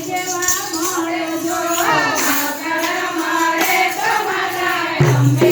જેવા મળે જો મારે તમારા